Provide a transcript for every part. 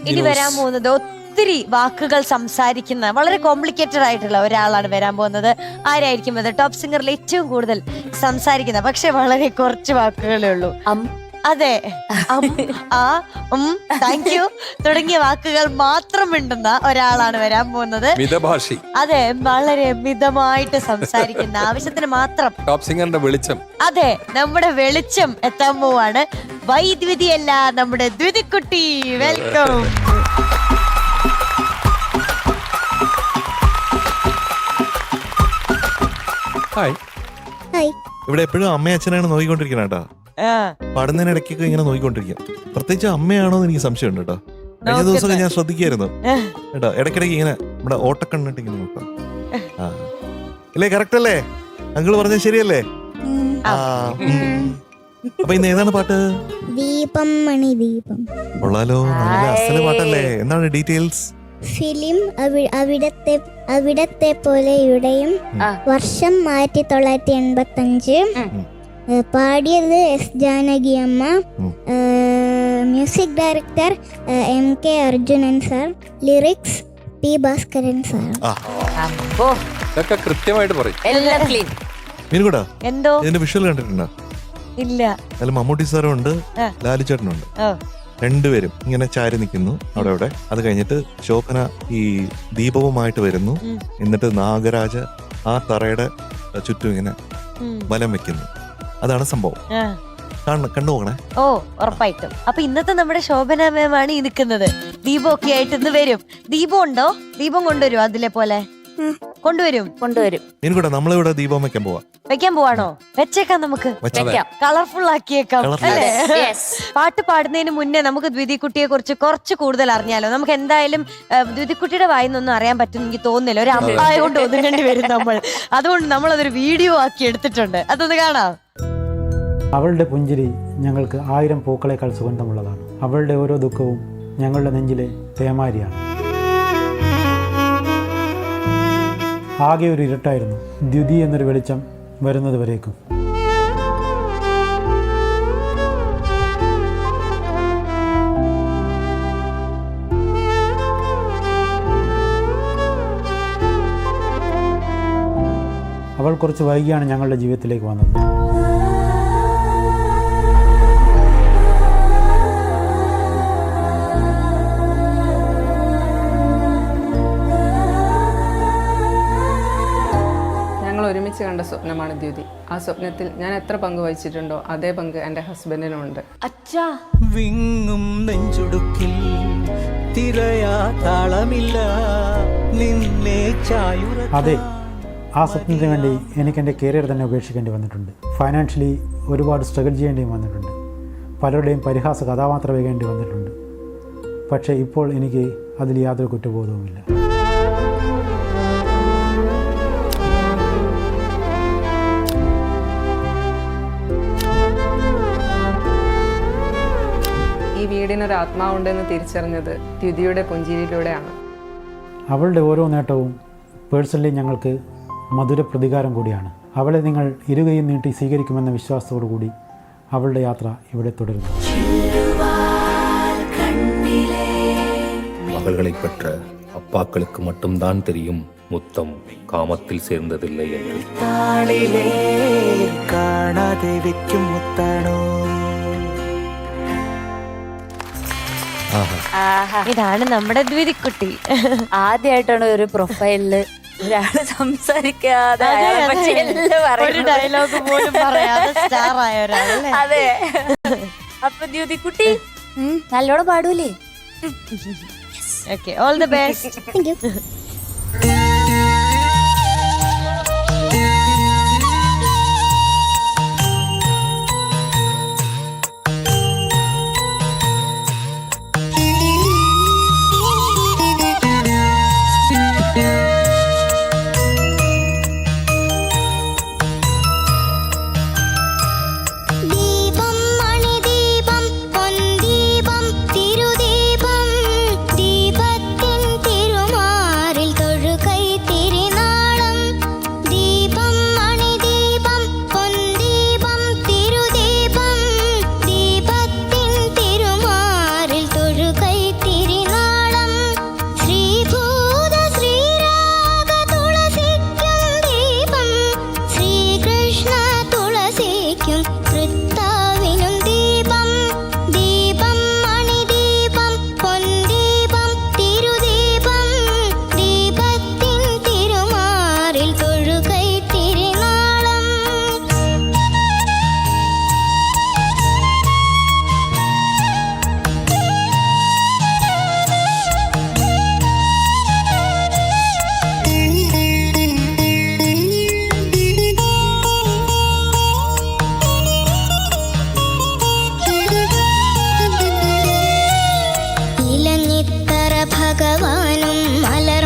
ഇനി വരാൻ പോകുന്നത് ഒത്തിരി വാക്കുകൾ സംസാരിക്കുന്ന വളരെ കോംപ്ലിക്കേറ്റഡ് ആയിട്ടുള്ള ഒരാളാണ് വരാൻ പോകുന്നത്. ആരായിരിക്കും അത്? ടോപ്പ് സിംഗറിൽ ഏറ്റവും കൂടുതൽ സംസാരിക്കുന്ന പക്ഷെ വളരെ കുറച്ച് വാക്കുകളേ ഉള്ളൂ. അതെ. അം, ആ ഉം താങ്ക് യു തുടങ്ങിയ വാക്കുകൾ മാത്രം മിണ്ടുന്ന ഒരാളാണ് വരാൻ പോകുന്നത്. മിതഭാഷി. അതെ വളരെ മിതമായിട്ട് സംസാരിക്കുന്ന ആവശ്യത്തിന് മാത്രം. ടോപ്പ് സിംഗറിന്റെ വെളിച്ചം. അതെ നമ്മുടെ വെളിച്ചം എത്താൻ പോവാണ്. വൈദ്യുതിയല്ല നമ്മുടെ ദ്വിതിക്കുട്ടി. വെൽക്കം ഹായ് ഹായ് ഇവിടെ എപ്പോഴും അമ്മയും അച്ഛനാണ് നോക്കിക്കൊണ്ടിരിക്കുന്നത് കേട്ടോ. പാടുന്നതിനിടയ്ക്കൊക്കെ ഇങ്ങനെ നോക്കിക്കൊണ്ടിരിക്കും. പ്രത്യേകിച്ച് അമ്മയാണോ എന്ന് എനിക്ക് സംശയമുണ്ട് കേട്ടോ. കഴിഞ്ഞ ദിവസമൊക്കെ ഞാൻ ശ്രദ്ധിക്കായിരുന്നു. കേട്ടോ ഇടയ്ക്കിടയ്ക്ക് ഇങ്ങനെ നമ്മുടെ ഓട്ടക്കണ്ണിട്ട് ഇങ്ങനെ നോക്കാം. അല്ലേ ഇല്ലേ കറക്റ്റ് അല്ലേ? അങ്കിൾ പറഞ്ഞത് ശരിയല്ലേ. അപ്പൊ ഇന്ന് ഏതാണ് പാട്ട്? ദീപം മണി ദീപം. കൊള്ളാലോ നല്ല അസൽ പാട്ടല്ലേ. എന്താണ് ഡീറ്റെയിൽസ്? ഫിലിം അവിടത്തെ അവിടത്തെ പോലെ ഇവിടെയും വർഷം ആയിരത്തി തൊള്ളായിരത്തി എൺപത്തി അഞ്ച്. പാടിയത് എസ് ജാനകി അമ്മ. Music director M K Arjunan sir lyrics P Bhaskaran sir അപ്പോ ഇതൊക്കെ കൃത്യമായിട്ട് പറയും. എല്ലാം ക്ലീൻ എന്തോ? ഇതിന്റെ വിഷ്വൽ കണ്ടിട്ടുണ്ടോ? ഇല്ല. അതിൽ മമ്മൂട്ടി സാറും ഉണ്ട്. ലാലു ചേട്ടനുണ്ട് രണ്ടുപേരും ഇങ്ങനെ ചാരി നിൽക്കുന്നു അവിടെ അവിടെ. അത് കഴിഞ്ഞിട്ട് ശോഭന ഈ ദീപവുമായിട്ട് വരുന്നു. എന്നിട്ട് നാഗരാജ ആ തറയുടെ ചുറ്റും ഇങ്ങനെ വലം വെക്കുന്നു. അതാണ് സംഭവം. ആ. കാണ നോക്കണേ. ഓ ഉറപ്പായിട്ടും. അപ്പൊ ഇന്നത്തെ നമ്മുടെ ശോഭന മാമാണ് ഈ നിൽക്കുന്നത്. ദീപം ഒക്കെ ആയിട്ട് ഇന്ന് വരും. ദീപം ഉണ്ടോ? ദീപം കൊണ്ടുവരും അതിലെ പോലെ. കൊണ്ടുവരും. കൊണ്ടുവരും. മീനുകൂടെ നമ്മളിവിടെ ദീപം വെക്കാൻ പോവാ. വെക്കാൻ പോവാണോ? വെച്ചേക്കാം നമുക്ക്. കളർഫുൾ ആക്കിയേക്കാം. അല്ലേ? യെസ് പാട്ട് പാടുന്നതിന് മുന്നേ നമുക്ക് ദ്വിതികുട്ടിയെ കുറിച്ച് കുറച്ച് കൂടുതൽ അറിഞ്ഞാലോ. നമുക്ക് എന്തായാലും ദ്വിതികുട്ടിയുടെ വായിന്നൊന്നും അറിയാൻ പറ്റും എനിക്ക് തോന്നുന്നില്ല. ഒരു അമ്പായ കൊണ്ട് ഒതുങ്ങേണ്ടി വരും നമ്മൾ. അതുകൊണ്ട് നമ്മൾ അതൊരു വീഡിയോ ആക്കി എടുത്തിട്ടുണ്ട്. അതൊന്ന് കാണാം. അവളുടെ പുഞ്ചിരി ഞങ്ങൾക്ക് ആയിരം പൂക്കളേക്കാൾ സുഗന്ധമുള്ളതാണ്. അവളുടെ ഓരോ ദുഃഖവും ഞങ്ങളുടെ നെഞ്ചിലെ തേമാരിയാണ്. ആകെ ഒരു ഇരുട്ടായിരുന്നു. ദ്യുതി എന്നൊരു വെളിച്ചം വരുന്നത് വരേക്കും. അവൾ കുറച്ച് വൈകിയാണ് ഞങ്ങളുടെ ജീവിതത്തിലേക്ക് വന്നത്. ഒരുമിച്ച് കണ്ട സ്വപ്നമാണ് ദ്യുതി. ആ സ്വപ്നത്തിൽ ഞാൻ എത്ര പങ്ക് വഹിച്ചിട്ടുണ്ടോ അതേ പങ്ക് എന്റെ ഹസ്ബൻഡിനുണ്ട്. അച്ഛാ. വിങ്ങും നെഞ്ചുടുക്കിൽ തിരയാ താളമില്ല. നിന്നെ ചായുറ അതെ ആ സ്വപ്നത്തിന് വേണ്ടി എനിക്ക് എന്റെ കരിയർ തന്നെ ഉപേക്ഷിക്കേണ്ടി വന്നിട്ടുണ്ട്. ഫൈനാൻഷ്യലി ഒരുപാട് സ്ട്രഗിൾ ചെയ്യേണ്ടി വന്നിട്ടുണ്ട്. പലരുടെയും പരിഹാസ കഥാപാത്രമാകേണ്ടി വന്നിട്ടുണ്ട്. പക്ഷേ ഇപ്പോൾ എനിക്ക് അതിൽ യാതൊരു കുറ്റബോധവുമില്ല. ഈ വീടിനൊരു ആത്മാവുണ്ടെന്ന് തിരിച്ചറിഞ്ഞത് ദ്യുതിയുടെ പുഞ്ചിരിയിലൂടെയാണ് അവളുടെ ഓരോ നേട്ടവും പേഴ്സണലി ഞങ്ങൾക്ക് മധുര പ്രതികാരം കൂടിയാണ് അവളെ നിങ്ങൾ ഇരുകയും നീട്ടി സ്വീകരിക്കുമെന്ന വിശ്വാസത്തോടു കൂടി അവളുടെ യാത്ര ഇവിടെ തുടരുന്നു மகள்களை பெற்ற அப்பாக்களுக்கு மட்டும்தான் தெரியும் முத்தம் காமத்தில் சேர்ந்ததில்லை என்று താളിലേ കാണാതെ വെക്കും ഇതാണ് നമ്മുടെ ദ്വിതിക്കുട്ടി. ആദ്യമായിട്ടാണ് ഒരു പ്രൊഫൈലിൽ ഒരാൾ സംസാരിക്കാതെ അതെ, അയാളെ അതെ. പറ്റി എല്ലാം ഒരു പറയുന്നത്. ഡയലോഗ് പോലും പറയാതെ സ്റ്റാർ ആയ ഒരാളല്ലേ? അതെ. അപ്പൊ ദ്യുതിക്കുട്ടി നല്ലോണം പാടൂലേ? Okay all the best thank you Elanjithara ഭഗവാനും മലർമാതിനും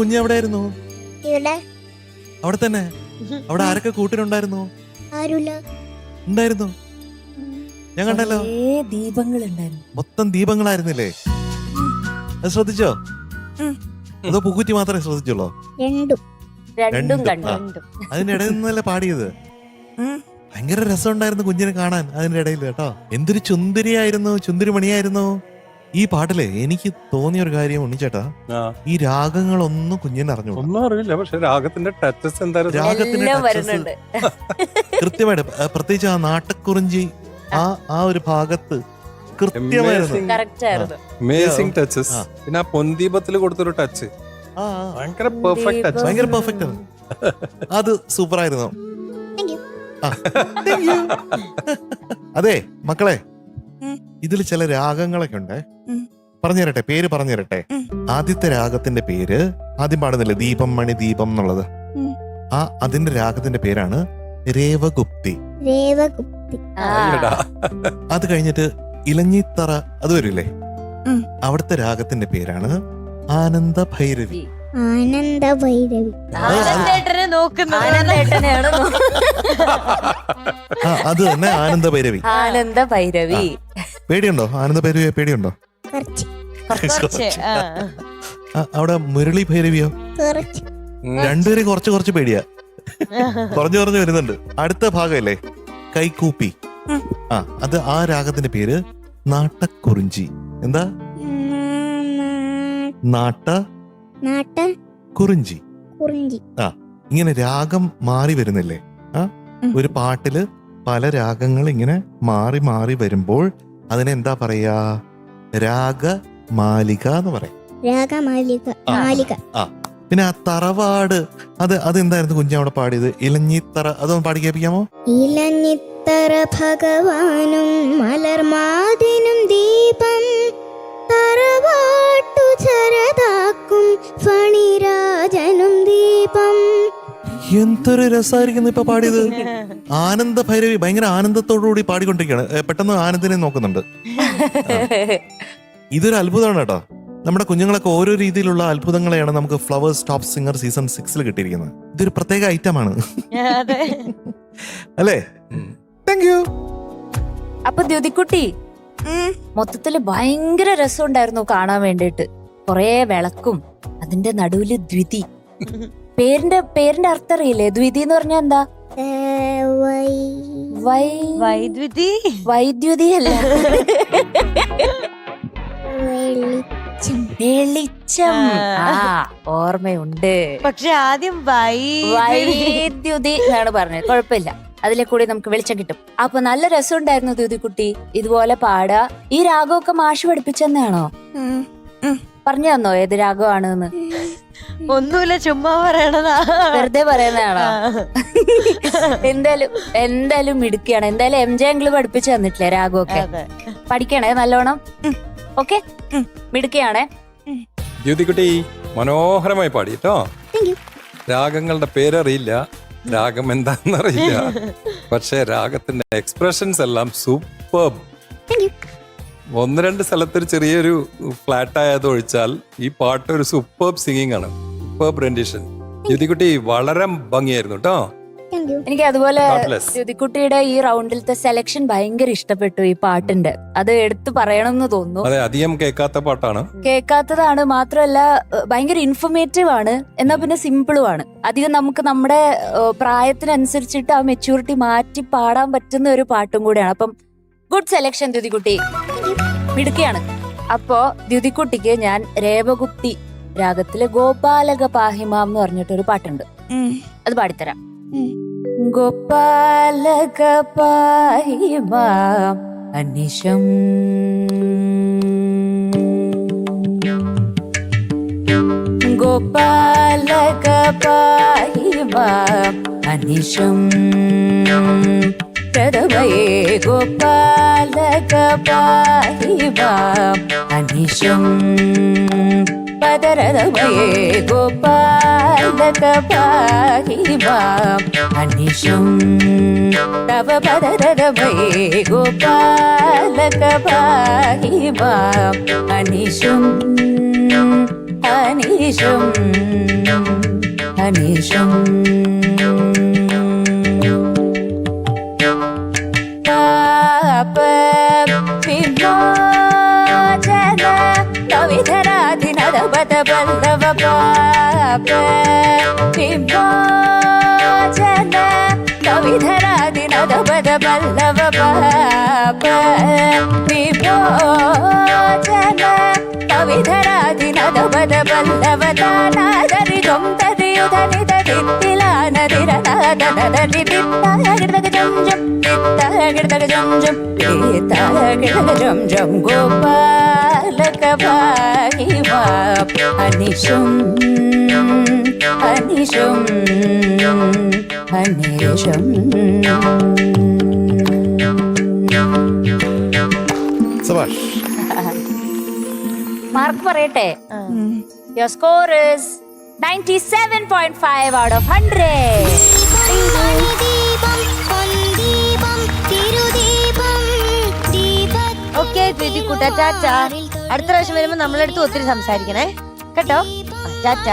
കുഞ്ഞ് എവിടെയായിരുന്നു? ഇവിടെ. അവിടെ തന്നെ? അവിടെ ആരൊക്കെ കൂട്ടിനുണ്ടായിരുന്നു ഉണ്ടായിരുന്നു? ഞാൻ കണ്ടല്ലോ. ദീപങ്ങൾ ദീപങ്ങളുണ്ടായിരുന്നു. മൊത്തം ദീപങ്ങളായിരുന്നില്ലേ? അത് ശ്രദ്ധിച്ചോ? അതോ പൂക്കുറ്റി മാത്രമേ ശ്രദ്ധിച്ചുള്ളോ? രണ്ടും. രണ്ടും. കണ്ടു ഇടയിൽ നിന്നല്ലേ പാടിയത്? ഭയങ്കര രസമുണ്ടായിരുന്നു കുഞ്ഞിനെ കാണാൻ അതിന്റെ ഇടയിൽ കേട്ടോ. എന്തൊരു ചുന്ദരിയായിരുന്നു ചുന്ദരി മണിയായിരുന്നു ഈ പാട്ടിലെ എനിക്ക് തോന്നിയ ഒരു കാര്യം ഉണ്ണിച്ചേട്ടാ ഈ രാഗങ്ങളൊന്നും കുഞ്ഞിന് അറിഞ്ഞു ഒന്നും അറിയില്ല പക്ഷെ രാഗത്തിന്റെ ടച്ചസ് എന്തായാലും രാഗത്തിന്റെ ടച്ചസ് touches കൃത്യമായിട്ട് പ്രത്യേകിച്ച് ആ നാട്ടക്കുറിഞ്ചി ആ ആ ഒരു ഭാഗത്ത് കൃത്യമായിരുന്നു. ടച്ചസ് ആ. പിന്നെ ആ പൊന്തീപത്തിൽ കൊടുത്തൊരു ടച്ച്. ഭയങ്കര പെർഫെക്റ്റ് ടച്ച് ഭയങ്കര പെർഫെക്റ്റ് ആണ്. അത് സൂപ്പർ ആയിരുന്നു Thank ആ, thank അതെ മക്കളെ. ഇതിൽ ചില രാഗങ്ങളൊക്കെ ഉണ്ട് പറഞ്ഞു തരട്ടെ പേര് പറഞ്ഞു തരട്ടെ ആദ്യത്തെ രാഗത്തിന്റെ പേര് ആദ്യം പാടുന്നില്ല? ദീപം മണി ദീപം എന്നുള്ളത്. ആ അതിന്റെ രാഗത്തിന്റെ പേരാണ് രേവഗുപ്തി. രേവകുപ്തി അത് കഴിഞ്ഞിട്ട് ഇലഞ്ഞിത്തറ അത് വരില്ലേ? അവിടുത്തെ രാഗത്തിന്റെ പേരാണ് ആനന്ദ ഭൈരവി ആനന്ദ ഭൈരവി അത് തന്നെ ആനന്ദ ഭൈരവി ആനന്ദ ഭൈരവി പേടിയുണ്ടോ? ആനന്ദ ഭൈരവിയെ പേടിയുണ്ടോ? കുറച്ച്. കുറച്ച് ആ. ആ, അവിടെ മുരളി ഭൈരവിയോ? കുറച്ച്. രണ്ടുപേരും കുറച്ച് കുറച്ച് പേടിയാ. കുറഞ്ഞു കുറഞ്ഞു വരുന്നുണ്ട്. അടുത്ത ഭാഗമല്ലേ? കൈക്കൂപ്പി ആ അത് ആ രാഗത്തിന്റെ പേര് നാട്ടക്കുറിഞ്ചി. എന്താ? ഉം, നാട്ട നാട്ട കുറിഞ്ചി. ആ ഇങ്ങനെ രാഗം മാറി വരുന്നില്ലേ? ആ ഉം. ഒരു പാട്ടിൽ പല രാഗങ്ങൾ ഇങ്ങനെ മാറി മാറി വരുമ്പോൾ അതിനെ എന്താ പറയാ? രാഗമാലിക എന്ന് പറയും. രാഗമാലിക ആ. പിന്നെ ആ തറവാട് അത് അതെന്തായിരുന്നു കുഞ്ഞ് അവിടെ പാടിയത്? ഇലഞ്ഞിത്തറ അതൊന്ന് പാടി കേൾപ്പിക്കാമോ? ഇലഞ്ഞിത്തറ ഭഗവാനും മലർമാതിനും ദീപം തറവാട്ടു ചരതാക്കും ഫണിരാജനും ദീപം. എന്തൊരു രസമായിരിക്കുന്നു ഇപ്പൊ പാടിയത്? ആനന്ദ ഭൈരവി ഭയങ്കര ആനന്ദത്തോടു കൂടി പാടിക്കൊണ്ടിരിക്കുകയാണ് പെട്ടെന്ന് ആനന്ദിനെ നോക്കുന്നുണ്ട്. ഇതൊരു അത്ഭുതമാണ് കേട്ടോ. നമ്മുടെ കുഞ്ഞുങ്ങളൊക്കെ ഓരോ രീതിയിലുള്ള അത്ഭുതങ്ങളെയാണ് നമുക്ക് ഫ്ലവേഴ്സ് ടോപ്പ് സിംഗർ സീസൺ സിക്സിൽ കിട്ടിയിരിക്കുന്നത്. ഇതൊരു പ്രത്യേക ഐറ്റമാണ്. ആണ് അല്ലേ? താങ്ക് യു അപ്പൊ ദ്യുതിക്കുട്ടി മൊത്തത്തിൽ ഭയങ്കര രസമുണ്ടായിരുന്നു കാണാൻ വേണ്ടിട്ട് കൊറേ വിളക്കും അതിന്റെ നടുവിൽ ദ്വിതി. പേരിന്റെ പേരിന്റെ അർത്ഥം അറിയില്ലേ ദ്വിതി എന്ന് പറഞ്ഞാൽ എന്താ? ഏ, വൈ. വൈ. വൈദ്യുതി. വൈദ്യുതി അല്ല. വെളിച്ചം. ആ. ഓർമ്മയുണ്ട്. പക്ഷെ ആദ്യം വൈ. വൈദ്യുതി എന്നാണ് പറഞ്ഞത്. കുഴപ്പമില്ല. അതിലെ കൂടി നമുക്ക് വെളിച്ചം കിട്ടും. അപ്പൊ നല്ല രസം രസമുണ്ടായിരുന്നു ദ്യുതിക്കുട്ടി ഇതുപോലെ പാടാ ഈ രാഗമൊക്കെ മാഷ് പഠിപ്പിച്ചെന്നാണോ? പറഞ്ഞു തന്നോ ഏത് രാഗമാണെന്ന്? ഒന്നുമില്ല ചുമ്മാ പറയണതാ. വെറുതെ പറയുന്നതാണോ. എന്തായാലും എന്തായാലും മിടുക്കിയാണ്. എന്തായാലും എം ജെ അങ്കിൾ പഠിപ്പിച്ചു തന്നിട്ടില്ലേ രാഘുവൊക്കെ? അതെ. പഠിക്കണേ നല്ലോണം? ഓക്കെ? മിടുക്കിയാണേ? ജ്യോതികുട്ടി മനോഹരമായി പാടി കേട്ടോ. രാഗങ്ങളുടെ പേരറിയില്ല. രാഗം എന്താണെന്നറിയില്ല. പക്ഷെ രാഗത്തിന്റെ എക്സ്പ്രഷൻസ് എല്ലാം സൂപ്പർ. ഒന്ന് രണ്ട് സ്ഥലത്തൊരു ചെറിയൊരു ഫ്ലാറ്റ് ആയത് ഒഴിച്ചാൽ ഈ പാട്ട് ഒരു സൂപ്പർ സിംഗിങ് ആണ്. സൂപ്പർ റെൻഡിഷൻ ജ്യോതികുട്ടി വളരെ ഭംഗിയായിരുന്നു കേട്ടോ. എനിക്ക് അതുപോലെ ജ്യോതികുട്ടിയുടെ ഈ റൗണ്ടിലത്തെ സെലക്ഷൻ ഭയങ്കര ഇഷ്ടപ്പെട്ടു ഈ പാട്ടിന്റെ. അത് എടുത്തു പറയണം എന്ന് തോന്നുന്നു. അതെ അധികം കേൾക്കാത്ത പാട്ടാണ്. കേൾക്കാത്തതാണ് മാത്രമല്ല ഭയങ്കര ഇൻഫോർമേറ്റീവ് ആണ്. എന്നാ പിന്നെ സിമ്പിളും ആണ്. അധികം നമുക്ക് നമ്മുടെ പ്രായത്തിനനുസരിച്ചിട്ട് ആ മെച്യൂരിറ്റി മാറ്റി പാടാൻ പറ്റുന്ന ഒരു പാട്ടും കൂടെയാണ്. അപ്പം ഗുഡ് സെലക്ഷൻ ദ്യുതിക്കുട്ടി മിടുക്കിയാണ്. അപ്പോ ദ്യുതിക്കുട്ടിക്ക് ഞാൻ രേവകുപ്തി രാഗത്തിലെ ഗോപാലക പാഹിമാം എന്ന് പറഞ്ഞിട്ടൊരു പാട്ടുണ്ട്. അത് പാടിത്തരാം. ഗോപാലക പാഹിമാം അനിശം ഗോപാലക പാഹിമാം അനിശം പ്രഥമയേ ഗോപാലക പാഹിമാം അനിശം പദരഥമയേ ഗോപാലക പാഹിമാം അനിശം തവ പദരഥമയേ ഗോപാലക പാഹിമാം ప్రభే నిభాజన కవిధరాది నద పద పల్లవ పాప నిభోజన కవిధరాది నద పద పల్లవ దానాదరి దొంతరి അനിശം അനിശം സബാഷ് മാർക്ക് പറയട്ടെ is 97.5 out of 100. ദീപം പൊൻദീപം തിരുദീപം ഓക്കെ കുട്ട ടാറ്റ അടുത്ത പ്രാവശ്യം വരുമ്പോ നമ്മളെടുത്ത് ഒത്തിരി സംസാരിക്കണേ. കേട്ടോ? ടാറ്റ